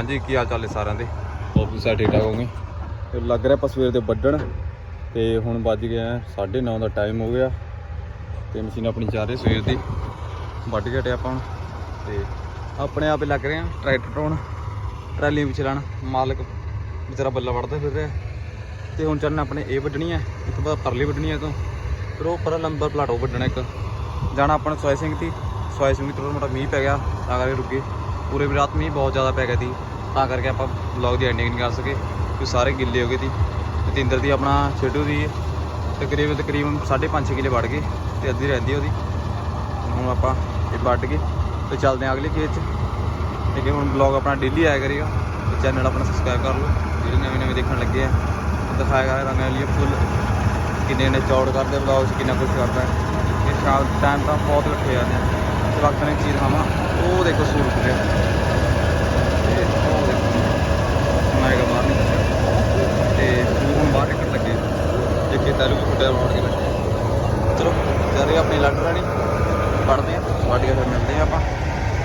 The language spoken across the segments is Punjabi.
ਹਾਂਜੀ ਕੀ ਹਾਲ ਚਾਲ ਹੈ ਸਾਰਿਆਂ ਦੇ? ਆਫਿਸ ਆ ਠੀਕ ਠਾਕ ਹੋਗੇ ਤੇ ਲੱਗ ਰਿਹਾ ਆਪਾਂ ਸਵੇਰ ਦੇ ਵੱਢਣ ਤੇ ਹੁਣ ਵੱਜ ਗਿਆ 9:30 ਦਾ ਟਾਈਮ ਹੋ ਗਿਆ ਤੇ ਮਸ਼ੀਨ ਆਪਣੀ ਚੱਲ ਰਹੀ ਸਵੇਰ ਦੀ। ਵੱਢ ਕੇ ਹਟੇ ਆਪਾਂ ਤੇ ਆਪਣੇ ਆਪੇ ਲੱਗ ਰਹੇ ਆ ਟਰੈਕਟਰ ਟੋਣ ਟਰਾਲੀਆਂ ਵੀ ਚਲਾਣ ਮਾਲਕ ਵਿਚਾਰਾ ਬੱਲਾ ਵੜਦਾ ਫਿਰ ਰਿਹਾ। ਤੇ ਹੁਣ ਚੜਨਾ ਆਪਣੇ ਇਹ ਵੱਢਣੀ ਹੈ ਇਸ ਤੋਂ ਬਾਅਦ ਪਰਲੀ ਵੱਢਣੀ ਹੈ ਤੋਂ। ਫਿਰ ਉਹ ਪਰ ਲੰਬਰ ਪਲਾਟ ਵੱਢਣਾ ਇੱਕ। ਜਾਣਾ ਆਪਾਂ ਸੋਏ ਸਿੰਘ ਦੀ ਸੋਏ ਸਿੰਘ ਦੀ ਥੋੜਾ ਮੋਟਾ ਮੀਂਹ ਪੈ ਗਿਆ ਤਾਂ ਕਰਕੇ ਰੁਕੇ ਪੂਰੇ ਵੀ ਰਾਤ ਮੀਂਹ ਬਹੁਤ ਜ਼ਿਆਦਾ ਪੈ ਗਿਆ ਸੀ। ਤਾਂ ਕਰਕੇ ਆਪਾਂ ਵਲੌਗ ਦੀ ਐਂਡਿੰਗ ਨਹੀਂ ਕਰ ਸਕੇ ਕਿ ਸਾਰੇ ਗਿੱਲੇ ਹੋ ਗਏ ਸੀ। ਜਤਿੰਦਰ ਦੀ ਆਪਣਾ ਛੇਡੂ ਦੀ ਤਕਰੀਬਨ ਤਕਰੀਬਨ 5.5 ਕਿਲੇ ਵੜ ਗਏ ਤੇ ਅੱਧੀ ਰਹਿੰਦੀ ਉਹਦੀ। ਹੁਣ ਆਪਾਂ ਇਹ ਵੱਢ ਕੇ ਤੇ ਚੱਲਦੇ ਹਾਂ ਅਗਲੇ ਖੇਤ 'ਚ। ਠੀਕ ਹੈ, ਹੁਣ ਵਲੌਗ ਆਪਣਾ ਡੇਲੀ ਆਇਆ ਕਰੇਗਾ। ਤੇ ਚੈਨਲ ਆਪਣਾ ਸਬਸਕ੍ਰਾਈਬ ਕਰ ਲਓ। ਜਿਹੜੇ ਨਵੇਂ ਨਵੇਂ ਦੇਖਣ ਲੱਗੇ ਆ, ਉਹ ਦਿਖਾਇਆ ਕਰਾਂਗੇ ਰੰਗ ਵਾਲੀ ਫੁੱਲ। ਕਿੰਨੇ ਨੇ ਚੌੜ ਕਰਦੇ ਵਲੌਗ 'ਚ, ਕਿੰਨਾ ਕੁਝ ਕਰਦਾ। ਹੈ ਇਹ ਸ਼ਾਮ ਟਾਈਮ ਤਾਂ ਬਹੁਤ ਇਕੱਠੇ ਜਾਂਦੇ ਆ। ਤੇ ਵਕਤ ਨੇ ਚੀਜ਼ ਖਾਵਾਂ ਉਹ ਦੇਖੋ ਸੂਰਜ ਉੱਠਿਆ ਤੇ ਉਹ ਦੇਖੋ। ਮੈਂ ਬਾਹਰ ਨਿਕਲਿਆ ਤੇ ਹੁਣ ਬਾਹਰ ਨਿਕਲ ਲੱਗੇ। ਇੱਕ ਇਹ ਤਾਲੂ ਫੁੱਟਿਆ ਮਾਰ ਕੇ ਬੈਠੇ ਚਲੋ, ਜਾ ਆਪਣੀ ਲੱਡ ਰਾਣੀ। ਪੜਦੇ ਆ ਵੱਢ ਫਿਰ ਮਿਲਦੇ ਆ ਆਪਾਂ।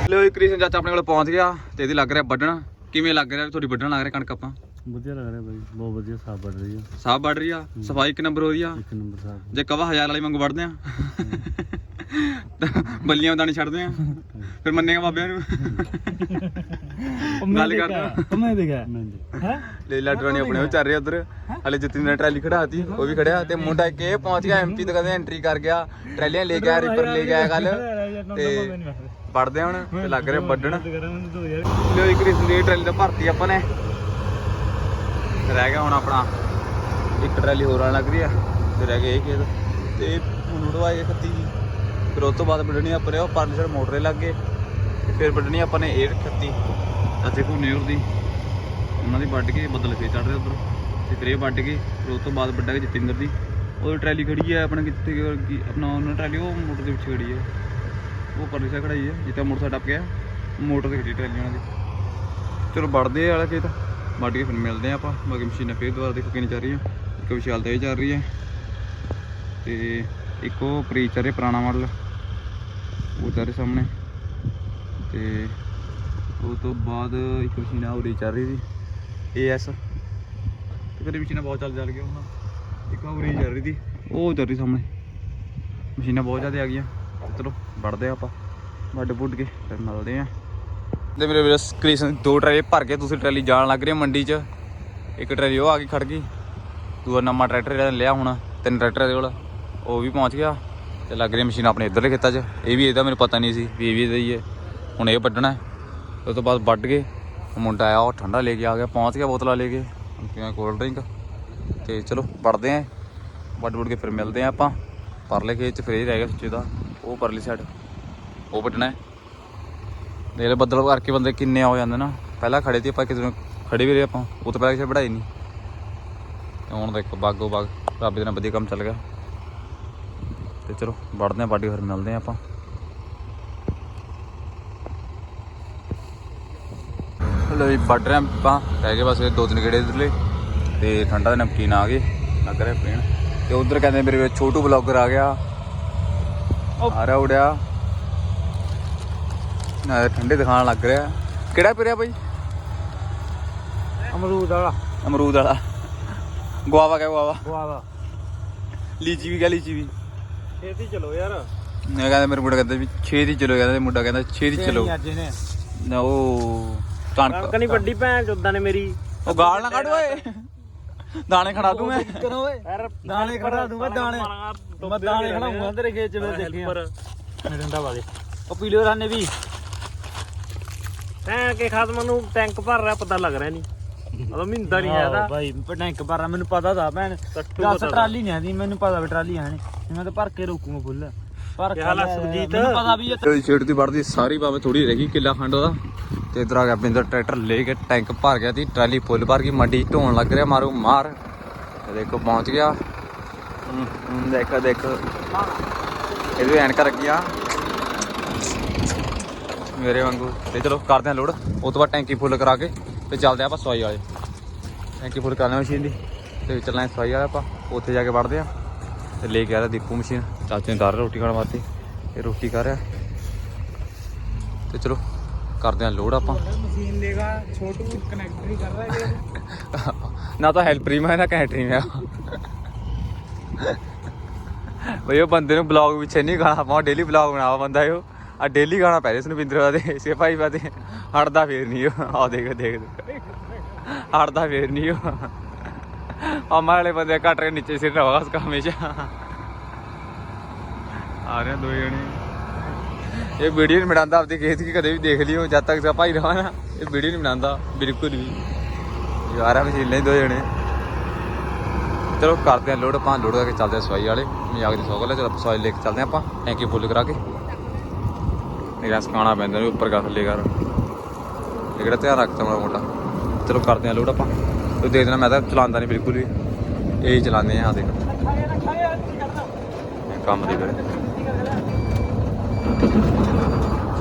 ਲੋ ਕ੍ਰਿਸ਼ਨ ਚਾਚਾ ਆਪਣੇ ਕੋਲ ਪਹੁੰਚ ਗਿਆ ਤੇ ਇਹਦੀ ਲੱਗ ਰਿਹਾ ਵੱਢਣ। ਕਿਵੇਂ ਲੱਗ ਰਿਹਾ? ਤੁਹਾਡੀ ਵੱਢਣ ਲੱਗ ਰਿਹਾ ਕਣਕ ਆਪਾਂ? ਵਧੀਆ ਲੱਗ ਰਿਹਾ ਬਾਈ ਬਹੁਤ ਵਧੀਆ ਸਾਫ਼ ਬਣ ਰਹੀ ਆ। ਸਾਹ ਵੱਢ ਰਹੀ ਆ? ਸਫ਼ਾਈ ਇੱਕ ਨੰਬਰ ਆ? ਇੱਕ ਨੰਬਰ ਸਾਫ਼ ਜੇ ਕਵਾ ਹਜ਼ਾਰ ਵਾਲੀ ਵਾਂਗੂ ਵੜਦੇ ਆ? ਤਾਂ ਬੱਲੀਆਂ ਦਾਣੇ ਛੱਡਦੇ ਆ? ਫਿਰ ਮੰਨੇਗਾ ਬਾਬਿਆਂ ਨੂੰ? ਗੱਲ ਕਰਦਾ ਮੈਂ ਦੇਖਿਆ। ਹੈ? ਲੈ ਲਾਟਰਾਣੀ ਆਪਣੇ ਉਹ ਚੱਲ ਰਿਹਾ ਉਧਰ। ਹਲੇ ਜਤਿਨ ਨੇ ਟਰਾਲੀ ਖੜਾਤੀ ਉਹ ਵੀ ਖੜਿਆ ਤੇ ਮੁੰਡਾ ਇੱਕ ਇਹ ਪਹੁੰਚ ਗਿਆ ਐਮਪੀ ਤੋਂ ਕਹਿੰਦੇ ਐਂਟਰੀ ਕਰ ਗਿਆ। ਟਰਾਲੀਆਂ ਲੈ ਗਿਆ ਰੀਪਰ ਲੈ ਗਿਆ ਕੱਲ ਤੇ ਵੜਦੇ ਹੁਣ ਤੇ ਲੱਗ ਰਿਹਾ ਵੱਢਣ। ਲਿਓ ਇੱਕ ਰਿਸ ਦੀ ਟਰਾਲੀ ਤਾਂ ਭਰਤੀ ਆਪਾਂ ਨੇ। ਰਹਿ ਗਿਆ ਹੁਣ ਆਪਣਾ। ਇੱਕ ਟਰਾਲੀ ਹੋਰ ਆਣ ਲੱਗ ਰਹੀ ਆ, ਤੇ ਰਹਿ ਗਏ ਇਹ ਖੇਤ। ਤੇ ਹੁਣ ਉਡਵਾਏ ਖੱਤੀ ਜੀ ਫਿਰ ਉਸ ਤੋਂ ਬਾਅਦ ਵੱਢਣੀ ਆਪਾਂ ਨੇ ਉਹ ਪਰਲੇ ਸਾਈਡ ਮੋਟਰੇ ਲੱਗ ਗਏ। ਤੇ ਫਿਰ ਵੱਢਣੀ ਆਪਾਂ ਨੇ ਇਹ ਖੱਤੀ। ਚਾਚੇ ਘੁੰਨੇ ਹੋਰ ਦੀ। ਉਹਨਾਂ ਦੀ ਵੱਢ ਕੇ ਬੱਦਲ ਫੇਰ ਚੜ ਰਿਹਾ ਉਧਰ। ਤੇ ਫਿਰ ਇਹ ਵੱਢ ਕੇ ਫਿਰ ਉਸ ਤੋਂ ਬਾਅਦ ਵੱਢਾਂਗੇ ਜਤਿੰਦਰ ਦੀ। ਉਹ ਟਰਾਲੀ ਖੜੀ ਹੈ ਆਪਣਾ ਕਿੱਥੇ ਆਪਣਾ ਉਹਨਾਂ ਟਰਾਲੀ, ਉਹ ਮੋਟਰ ਦੇ ਵਿੱਚ ਖੜੀ ਹੈ ਉਹ ਪਰਲੇ ਸਾਈਡ ਖੜਾਈ ਹੈ ਜਿੱਥੇ ਮੋਟਰ ਟੱਪ ਗਿਆ। ਮੋਟਰ ਤੇ ਖੜੀ ਟਰਾਲੀ ਉਹਨਾਂ ਦੀ। ਚਲੋ ਵੜਦੇ ਆ ਵਾਲਾ ਖੇਤ। ਵੱਢ ਕੇ ਫਿਰ ਮਿਲਦੇ ਆ ਆਪਾਂ। ਬਾਕੀ ਮਸ਼ੀਨਾਂ ਫੇਰ ਦੁਬਾਰਾ ਦੇਖੋ ਕਿੰਨੀ ਚੱਲ ਰਹੀਆਂ ਇੱਕ ਵਿਸ਼ਾਲ ਤੇ ਇਹ ਚੱਲ ਰਹੀ ਹੈ ਤੇ ਇੱਕ ਉਹ ਪ੍ਰੀ ਚੱਲ ਰਿਹਾ ਪੁਰਾਣਾ ਮਾਡਲ। ਉਹ ਚੱਲ ਰਿਹਾ ਸਾਹਮਣੇ। ਤੇ ਉਹ ਤੋਂ ਬਾਅਦ ਇੱਕ ਮਸ਼ੀਨ ਆ ਉਰੀ ਚੱਲ ਰਹੀ ਸੀ। ਏਐਸ ਤੇ ਫਿਰ ਮਸ਼ੀਨਾਂ ਬਹੁਤ ਚੱਲ ਚੱਲ ਗਈਆਂ ਉਹਨਾਂ ਇੱਕ ਉਰੀ ਚੱਲ ਰਹੀ ਸੀ। ਉਹ ਚੱਲ ਰਹੀ ਸਾਹਮਣੇ। ਮਸ਼ੀਨਾਂ ਬਹੁਤ ਜ਼ਿਆਦਾ ਆ ਗਈਆਂ। ਚਲੋ ਵੜਦੇ ਆ ਆਪਾਂ। ਵੱਡ ਵੁੱਡ ਕੇ ਫਿਰ ਮਿਲਦੇ ਆ ਤੇ ਮੇਰੇ ਵੀਰ ਕ੍ਰਿਸ਼ਨ ਦੋ ਟਰਾਲੇ ਭਰ ਕੇ ਤੁਸੀਂ ਟਰਾਲੀ ਜਾਣ ਲੱਗ ਰਹੀ ਹੈ ਮੰਡੀ 'ਚ। ਇੱਕ ਟਰਾਲੀ ਉਹ ਆ ਗਈ ਖੜ ਗਈ, ਦੂਆ ਨਵਾਂ ਟਰੈਕਟਰ ਜਿਹੜਾ ਲਿਆ ਹੁਣ, ਤਿੰਨ ਟਰੈਕਟਰ ਇਹਦੇ ਕੋਲ। ਉਹ ਵੀ ਪਹੁੰਚ ਗਿਆ ਤੇ ਲੱਗ ਰਹੀ ਮਸ਼ੀਨ ਆਪਣੇ ਇੱਧਰਲੇ ਖੇਤਾਂ 'ਚ। ਇਹ ਵੀ ਇਹਦਾ ਮੈਨੂੰ ਪਤਾ ਨਹੀਂ ਸੀ ਵੀ ਇਹ ਵੀ ਇਹਦਾ ਹੀ ਹੈ। ਹੁਣ ਇਹ ਵੱਢਣਾ ਹੈ। ਉਸ ਤੋਂ ਬਾਅਦ ਵੱਢ ਕੇ ਉਹ ਮੁੰਡਾ ਆਇਆ, ਉਹ ਠੰਡਾ ਲੈ ਕੇ ਆ ਗਿਆ, ਪਹੁੰਚ ਗਿਆ ਬੋਤਲਾਂ ਲੈ ਕੇ। ਕਿਵੇਂ ਕੋਲਡ ਡਰਿੰਕ। ਤੇ ਚਲੋ ਵੱਢਦੇ ਆਂ ਵੱਢ ਵੁੱਢ ਕੇ ਫਿਰ ਮਿਲਦੇ ਆਂ ਆਪਾਂ। ਪਰਲੇ ਖੇਤ 'ਚ ਫਿਰ ਇਹ ਰਹਿ ਗਿਆ ਸੁੱਚੇ ਦਾ, ਉਹ ਪਰਲੀ ਸਾਈਡ ਉਹ ਵੱਢਣਾ ਹੈ। ਦੇਖ ਲੈ ਬੱਦਲ ਕਰਕੇ ਬੰਦੇ ਕਿੰਨੇ ਆ ਜਾਂਦੇ ਨਾ। ਪਹਿਲਾਂ ਖੜੇ ਸੀ ਆਪਾਂ ਕਿਸੇ ਨੂੰ ਖੜੇ ਵੀ ਰਹੇ ਆਪਾਂ। ਉਹ ਤੋਂ ਪਹਿਲਾਂ ਕਿਸੇ ਵੜਾਈ ਨਹੀਂ। ਤੇ ਹੁਣ ਦੇਖੋ ਬਾਗੋ ਬਾਗ ਰੱਬ ਦੇ ਨਾਲ ਵਧੀਆ ਕੰਮ ਚੱਲ ਗਿਆ। ਤੇ ਚਲੋ ਵੜਦੇ ਆਂ ਕੇ ਫਿਰ ਮਿਲਦੇ ਆਂ ਆਪਾਂ। ਲੋ ਜੀ ਵੱਢ ਰਹੇ ਆਪਾਂ। ਰਹਿ ਗਏ ਬਸ ਦੋ ਤਿੰਨ ਗੇੜੇ ਇਧਰਲੇ। ਤੇ ਠੰਡਾ ਦੇ ਨਮਕੀਨ ਆ ਗਏ। ਲੱਗ ਰਿਹਾ ਪੀਣ। ਤੇ ਉਧਰ ਕਹਿੰਦੇ ਮੇਰੇ ਵਿੱਚ ਛੋਟੂ ਬਲੌਗਰ ਆ ਗਿਆ। ਆ ਰਿਹਾ ਉੜਿਆ। ਨਾ ਠੰਡੇ ਦਿਖਾਣ ਲੱਗ ਰਿਹਾ। ਕਿਹੜਾ ਪਿਰਿਆ ਬਾਈ? ਅਮਰੂਦ ਵਾਲਾ। ਅਮਰੂਦ ਵਾਲਾ। ਗੁਆਵਾ ਕਹੇ ਗੁਆਵਾ। ਗਵਾਵਾ ਲੀਚੀ ਵੀ ਕਹ ਲੀਚੀ ਵੀ। ਛੇਤੀ ਚਲੋ ਯਾਰ। ਮੈਂ ਕਹਿੰਦਾ ਮੇਰੇ ਮੁੰਡਾ ਕਹਿੰਦਾ ਵੀ ਛੇਤੀ ਚਲੋ ਕਹਿੰਦਾ ਮੁੰਡਾ ਕਹਿੰਦਾ ਛੇਤੀ ਚਲੋ। ਨਾ। ਉਹ ਕਣਕ। ਕਣੀ ਵੱਡੀ ਭੈਣ ਚੋਦਾਂ ਨੇ ਮੇਰੀ। ਉਹ ਗਾਲ ਨਾ ਕੱਢ ਓਏ। ਦਾਣੇ ਖੜਾ ਦੂੰ ਮੈਂ। ਓਏ ਯਾਰ ਦਾਣੇ ਖੜਾ ਦੂੰਗਾ ਦਾਣੇ। ਮੈਂ ਦਾਣੇ ਖੜਾਉਂਗਾ ਤੇਰੇ ਖੇਤ ਚ ਦੇਖੀਆਂ। ਡੰਡਾ ਵਾਲੇ ਉਹ ਪੀਲੇ ਰਾਨੇ ਵੀ। ਟੈਂਕ ਕੇ ਖਾਤਮਾ ਨੂੰ ਟੈਂਕ ਭਰ ਰਿਹਾ ਪਤਾ ਲੱਗ ਰਿਹਾ ਨਹੀਂ ਉਹ ਮਿੰਦਾ ਨਹੀਂ ਆਦਾ ਭਾਈ ਟੈਂਕ ਭਰਾ ਮੈਨੂੰ ਪਤਾ ਦਾ ਭੈਣ। ਕੱਟੂ ਦਸ ਪਤਾ ਟਰਾਲੀ ਨਹੀਂ ਆਦੀ ਮੈਨੂੰ ਪਤਾ ਵੀ ਟਰਾਲੀ ਆਣੀ ਮੈਂ ਤਾਂ ਭਰ ਕੇ ਰੋਕੂਗਾ ਫੁੱਲ। ਪਰ ਕੀ ਹਾਲ? ਮੈਨੂੰ ਪਤਾ ਵੀ ਇਹ ਛੇੜ ਦੀ ਵੜਦੀ ਸਾਰੀ ਬਾਵੇਂ ਥੋੜੀ ਰਹਿ ਗਈ ਕਿੱਲਾ ਖੰਡ ਉਹਦਾ। ਤੇ ਇਧਰ ਆ ਗਿਆ ਬਿੰਦਰ ਟਰੈਕਟਰ ਲੈ ਕੇ ਟੈਂਕ ਭਰ ਗਿਆ ਤੀ ਟਰਾਲੀ ਫੁੱਲ ਭਰ ਗਈ ਮੰਡੀ ਢੋਣ ਲੱਗ ਰਿਹਾ ਮਾਰੂ ਮਾਰ। ਦੇਖੋ ਪਹੁੰਚ ਗਿਆ। ਦੇਖੋ ਦੇਖੋ। ਇਹਦੇ ਐਨਕਾਂ ਲੱਗੀਆਂ मेरे वागू तो चलो करते हैं लोड उस तो बाद टेंकी फुल करा के तो चलते आप सफ़ाई वाले टेंकी फुल कर लें मशीन की तो चलें सफ़ाई वाले आप उत्थे जाके पढ़ते हैं तो लेके आ रहे दीपू मशीन चाचे ने डर रोटी खाने वास्ते रोटी कर रहा तो चलो कर हैं आप ना तो हेल्परी मैं ना कनेक्टरी में भाई बंद ब्लॉग पिछे नहीं खाना डेली ब्लॉग बना बंदा ਆ ਡੇਲੀ ਗਾਣਾ ਪੈ ਰਿਹਾ ਇਸ ਨੂੰ ਬਿੰਦਰ ਦੇ ਸੇ ਭਾਈ ਹਟਦਾ ਫੇਰ ਨਹੀਂ ਉਹ। ਆ ਦੇਖ ਦੇਖ ਦੇਖ। ਹਟਦਾ ਫੇਰ ਨਹੀਂ ਉਹ। ਆ ਵਾਲੇ ਬੰਦੇ ਘਟ ਰਹੇ, ਨੀਚੇ ਸਿਰ ਰਵਾ ਉਸ ਹਮੇਸ਼ਾ। ਆ ਰਹੇ ਦੋ ਜਣੇ। ਇਹ ਵੀਡੀਓ ਨਹੀਂ ਬਣਾਉਂਦਾ, ਆਪਦੀ ਖੇਤ ਕੀ ਕਦੇ ਵੀ ਦੇਖ ਲਿਓ, ਜਦ ਤੱਕ ਸਾ ਭਾਈ ਨਾ, ਇਹ ਵੀਡੀਓ ਨਹੀਂ ਬਣਾਉਂਦਾ, ਬਿਲਕੁਲ ਵੀ। ਯਾਰਾ ਮਸ਼ੀਨਾਂ ਹੀ ਦੋ ਜਣੇ। ਚਲੋ ਕਰਦੇ ਆ ਲੋਡ, ਆਪਾਂ ਲੋਡ ਕਰਕੇ ਚੱਲਦੇ ਆ ਸਵਾਈ ਵਾਲੇ। ਮਜ਼ਾਕ ਦੀ ਸੌਗਲ ਹੈ ਚਲੋ ਸਵਾਈ ਲੈ ਕੇ ਚੱਲਦੇ ਆ ਆਪਾਂ। ਟੈਂਕੀ ਫੁੱਲ ਕਰਾ ਕੇ। ਮੇਰਾ ਸਕਾਣਾ ਪੈਂਦਾ ਨੇ ਉੱਪਰ ਕਰ ਥੱਲੇ ਕਰ। ਇਹ ਕਿਹੜਾ ਧਿਆਨ ਰੱਖਦਾ ਮਾੜਾ ਮੋਟਾ। ਚਲੋ ਕਰਦੇ ਆ ਲੋਡ ਆਪਾਂ। ਤੂੰ ਦੇਖ ਦੇਣਾ, ਮੈਂ ਤਾਂ ਚਲਾਉਂਦਾ ਨਹੀਂ ਬਿਲਕੁਲ ਵੀ। ਇਹੀ ਚਲਾਉਂਦੇ ਆ ਆ ਦੇਖ। ਇਹ ਕੰਮ ਦੀ ਕਰੇ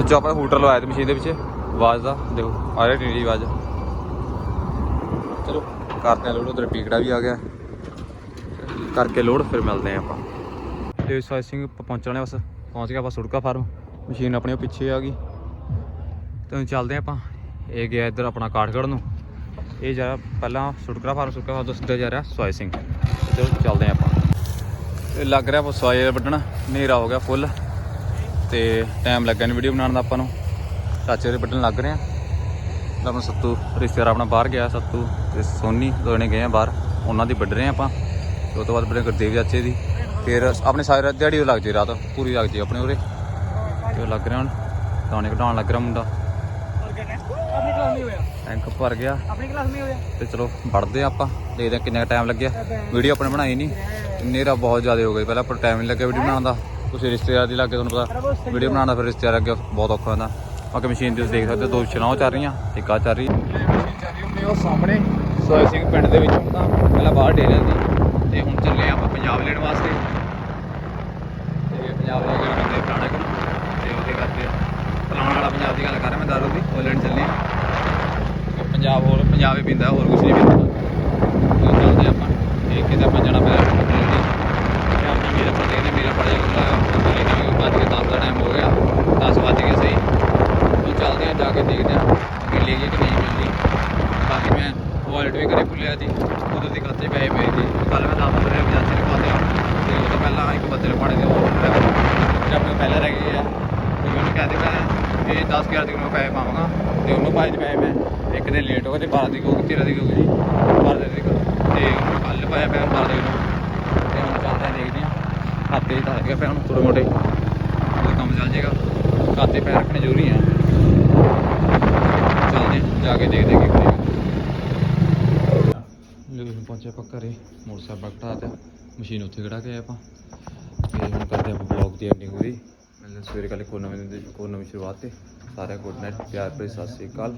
ਸੱਚੋ ਆਪਾਂ ਹੂਟਰ ਲਵਾਇਆ ਤੇ ਮਸ਼ੀਨ ਦੇ ਵਿੱਚ ਆਵਾਜ਼ ਦਾ, ਦੇਖੋ, ਆ ਰਿਹਾ ਟੀਡੀ ਆਵਾਜ਼। ਚਲੋ, ਕਰਦੇ ਆ ਲੋਡ ਉਧਰ ਪੀਕੜਾ ਵੀ ਆ ਗਿਆ। ਕਰਕੇ ਲੋਡ ਫਿਰ ਮਿਲਦੇ ਆ ਆਪਾਂ। ਤੇ ਸਾਈ ਸਿੰਘ ਪ- ਪਹੁੰਚਣ ਵਾਲੇ ਬਸ। ਪਹੁੰਚ ਗਿਆ ਆਪਾਂ ਸੁੜਕਾ ਫਾਰਮ। ਮਸ਼ੀਨ ਆਪਣੇ ਉਹ ਪਿੱਛੇ ਆ ਗਈ। ਤੇ ਚੱਲਦੇ ਆ ਆਪਾਂ। ਇਹ ਗਿਆ ਇੱਧਰ ਆਪਣਾ ਕਾਠਗੜ੍ਹ ਨੂੰ। ਇਹ ਜਾ ਪਹਿਲਾਂ ਸੁਟਕਰਾ ਫਾਰਮ ਸੁੜਕਾ ਫਾਰਮ ਤੋਂ ਸਿੱਧਾ ਜਾ ਰਿਹਾ ਸਵਾਈ ਸਿੰਘ। ਚਲੋ ਚੱਲਦੇ ਆ ਆਪਾਂ। ਇਹ ਲੱਗ ਰਿਹਾ ਆਪਾਂ ਸਵਾਈ ਵੱਢਣਾ। ਹਨੇਰਾ ਹੋ ਗਿਆ ਫੁੱਲ ਤੇ ਟਾਈਮ ਲੱਗਾ ਨਹੀਂ ਵੀਡੀਓ ਬਣਾਉਣ ਦਾ ਆਪਾਂ ਨੂੰ। ਚਾਚੇ ਦੇ ਵੱਢਣ ਲੱਗ ਰਹੇ ਆ। ਆਪਣਾ ਸੱਤੂ ਰਿਸ਼ਤੇਦਾਰ ਆਪਣਾ ਬਾਹਰ ਗਿਆ, ਸੱਤੂ ਤੇ ਸੋਨੀ, ਦੋਨੇ ਗਏ ਆ ਬਾਹਰ। ਉਹਨਾਂ ਦੀ ਵੱਢ ਰਹੇ ਆ ਆਪਾਂ। ਤੇ ਉਹ ਤੋਂ ਬਾਅਦ ਆਪਣੇ ਗੁਰਦੇਵ ਚਾਚੇ ਦੀ। ਫਿਰ ਆਪਣੇ ਸਾਰੇ ਦਿਹਾੜੀ ਲੱਗ ਜੇ ਰਾਤ। ਪੂਰੀ ਲੱਗ ਜੇ ਆਪਣੇ ਉਰੇ। ਜੋ ਲੱਗ ਰਿਹਾ ਹੁਣ ਟਾਣੇ ਘਟਾਉਣ ਲੱਗ ਰਿਹਾ ਮੁੰਡਾ। ਆਪਣੀ ਕਲਾਸ ਨਹੀਂ ਹੋਇਆ। ਟੈਂਕ ਭਰ ਗਿਆ। ਆਪਣੀ ਕਲਾਸ ਨਹੀਂ ਹੋਇਆ। ਤੇ ਚਲੋ ਵੜਦੇ ਆਪਾਂ। ਦੇਖਦੇ ਕਿੰਨਾ ਟਾਈਮ ਲੱਗਿਆ। ਵੀਡੀਓ ਆਪਣੇ ਬਣਾਈ ਨਹੀਂ। ਨੇਰਾ ਬਹੁਤ ਜ਼ਿਆਦਾ ਹੋ ਗਈ ਪਹਿਲਾਂ ਪਰ ਟਾਈਮ ਨਹੀਂ ਲੱਗਿਆ ਵੀਡੀਓ ਬਣਾਉਣ ਦਾ। ਤੁਸੀਂ ਰਿਸ਼ਤੇਦਾਰ ਦੀ ਲੱਗੇ ਤੁਹਾਨੂੰ ਪਤਾ ਵੀਡੀਓ ਬਣਾਉਣ ਦਾ ਫਿਰ ਰਿਸ਼ਤੇਦਾਰ ਅੱਗੇ ਬਹੁਤ ਔਖਾ ਹੁੰਦਾ। ਬਾਕੀ ਮਸ਼ੀਨ ਤੁਸੀਂ ਦੇਖ ਸਕਦੇ ਹੋ ਦੋ ਮਸ਼ੀਨਾਂ ਚੱਲ ਰਹੀਆਂ ਇੱਕ ਆ ਚੱਲ ਰਹੀ ਹੈ। ਉਹ ਸਾਹਮਣੇ ਸੋਏ ਸਿੰਘ ਪਿੰਡ ਦੇ ਵਿੱਚ ਹੁਣ ਪਹਿਲਾਂ ਬਾਹਰ ਡੇਰਿਆਂ ਦੀ ਤੇ ਹੁਣ ਚੱਲੇ ਆਪਾਂ ਪੰਜਾਬ ਲੈਣ ਵਾਸਤੇ। ਆਉਣ ਵਾਲਾ ਪੰਜਾਬ ਦੀ ਗੱਲ ਕਰ ਰਿਹਾ ਮੈਂ, ਦਾਰੂ ਦੀ ਉਹ ਲੈਣ ਚੱਲੇ ਆ। ਪੰਜਾਬ ਹੋਰ, ਪੰਜਾਬ ਹੀ ਪੀਂਦਾ, ਹੋਰ ਕੁਝ ਨਹੀਂ ਪੀਂਦਾ। ਤੇ ਚੱਲਦੇ ਆਪਾਂ ਇਹ ਕਿਤੇ ਆਪਾਂ ਜਾਣਾ ਪਿਆ ਤੇ ਆਪਣੀ ਮੇਰਾ ਪੜਦੇ ਨੇ ਮੇਰਾ ਪੜ੍ਹ ਜਾਏਗਾ ਬਾਅਦ ਕੇ 10 ਦਾ ਟਾਈਮ ਹੋ ਗਿਆ 10 ਵੱਜ ਗਏ ਸਹੀ। ਉਹ ਚੱਲਦੇ ਆ ਜਾ ਕੇ ਦੇਖਦੇ ਆ ਮਿਲੇਗੀ ਕਿ ਨਹੀਂ ਮਿਲਦੀ। ਬਾਕੀ ਮੈਂ ਵਾਲਟ ਵੀ ਕਰੇ ਭੁੱਲਿਆ ਜੀ ਉਦੋਂ ਦੀ ਖਾਤੇ ਪਏ ਪਏ ਸੀ। ਕੱਲ ਮੈਂ 10 ਰੁਪਏ ਵਿਚਾਰੇ ਪਾਉਂਦੇ ਪਾਤੇ ਤੇ ਉਹ ਤੋਂ ਪਹਿਲਾਂ ਇੱਕ ਬੰਦੇ ਨੇ ਪਾੜੇ ਦੇ ਦਸ ਤੱਕ ਨੂੰ ਪੈਸੇ ਪਾਵਾਂਗਾ। ਤੇ ਉਹਨੂੰ ਭਾਈ ਦੇ ਪੈਸੇ ਮੈਂ ਇੱਕ ਦੇ ਲੇਟ ਹੋ ਗਏ ਤੇ 12 ਤੱਕ ਹੋ ਗਈ 13 ਤੱਕ ਹੋ ਗਈ 12 ਦੇ ਤੇ ਉਹਨੂੰ ਕੱਲ ਪਾਇਆ ਪੈਸੇ 12 ਤੱਕ ਨੂੰ। ਤੇ ਹੁਣ ਚੱਲਦੇ ਆ ਦੇਖਦੇ ਆ ਖਾਤੇ 'ਚ ਤਾਂ ਹੈਗਾ ਪੈਸੇ ਹੁਣ ਥੋੜੇ ਮੋਟੇ। ਕੰਮ ਚੱਲ ਜਾਏਗਾ। ਖਾਤੇ ਪੈਸੇ ਰੱਖਣੇ ਜ਼ਰੂਰੀ ਆ। ਚੱਲਦੇ ਜਾ ਕੇ ਦੇਖਦੇ ਕੀ ਕਰੇਗਾ ਜਦੋਂ ਪਹੁੰਚੇ ਆਪਾਂ ਘਰੇ। ਮੋਟਰਸਾਈਕਲ ਘਟਾ ਤੇ ਮਸ਼ੀਨ ਉੱਥੇ ਖੜਾ ਕੇ ਆਪਾਂ। ਤੇ ਹੁਣ ਕਰਦੇ ਆਪਾਂ ਬਲੌਗ ਦੀ ਐਂਡਿੰਗ ਉਹਦੀ। ਸਵੇਰੇ ਕੱਲ ਕੋਨਾ ਵਿੱਚ ਕੋਨਾ ਵਿੱਚ ਸ਼ੁਰੂਆਤ ਤੇ। ਸਾਰਿਆਂ ਗੁੱਡ ਨਾਈਟ ਪਿਆਰ ਭਰੀ ਸਤਿ ਸ੍ਰੀ ਅਕਾਲ।